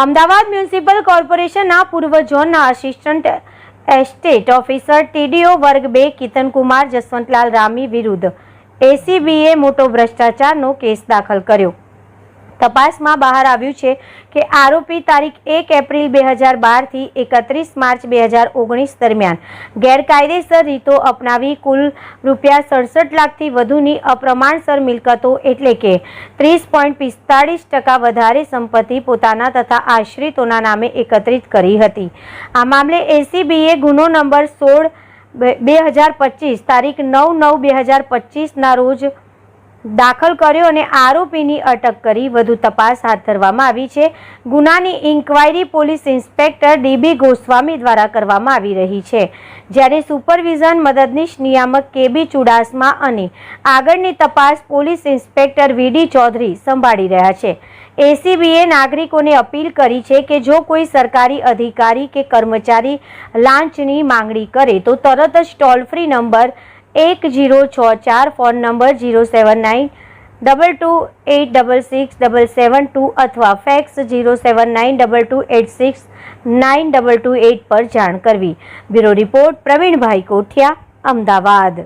Ahmedabad municipal કોર્પોરેશનના પૂર્વ ઝોનના આસિસ્ટન્ટ એસ્ટેટ ઓફિસર ટીડીઓ વર્ગ બે કિતનકુમાર જસવંતલાલ રામી વિરુદ્ધ એસીબીએ મોટો ભ્રષ્ટાચારનો કેસ દાખલ કર્યો. તપાસમાં બહાર આવ્યું છે કે આરોપી તારીખ એક એપ્રિલ બે હજાર બારથી એકત્રીસ માર્ચ બે હજાર ઓગણીસ દરમિયાન ગેરકાયદેસર રીતો અપનાવી કુલ રૂપિયા સડસઠ લાખથી વધુની અપ્રમાણસર મિલકતો એટલે કે ત્રીસ પોઈન્ટ પિસ્તાળીસ ટકા વધારે સંપત્તિ પોતાના તથા આશ્રિતોના નામે એકત્રિત કરી હતી. આ મામલે એસીબીએ ગુનો નંબર સોળ બે હજાર પચીસ તારીખ નવ નવ બે હજાર પચીસના રોજ દાખલ કર્યો અને આરોપીની અટક કરી. વધુ તપાસ હાથ ધરવામાં આવી છે. ગુનાની inquiry police inspector D B Goswami દ્વારા કરવામાં આવી રહી છે. જ્યારે સુપરવિઝન મદદનીશ નિયામક કેબી ચુડાસમા અને આગળની તપાસ પોલીસ ઇન્સ્પેક્ટર વીડી ચૌધરી સંભાળી રહ્યા છે. એસીબીએ નાગરિકોને અપીલ કરી છે કે જો કોઈ સરકારી અધિકારી કે કર્મચારી લાંચની માંગણી કરે તો તરત જ ટોલ ફ્રી નંબર એક જીરો છ ચાર phone number zero seven nine double two eight double six double seven two અથવા fax zero seven nine double two eight six nine double two eight પર જાણ કરવી. Bureau report Pravinbhai Kothiya, Ahmedabad.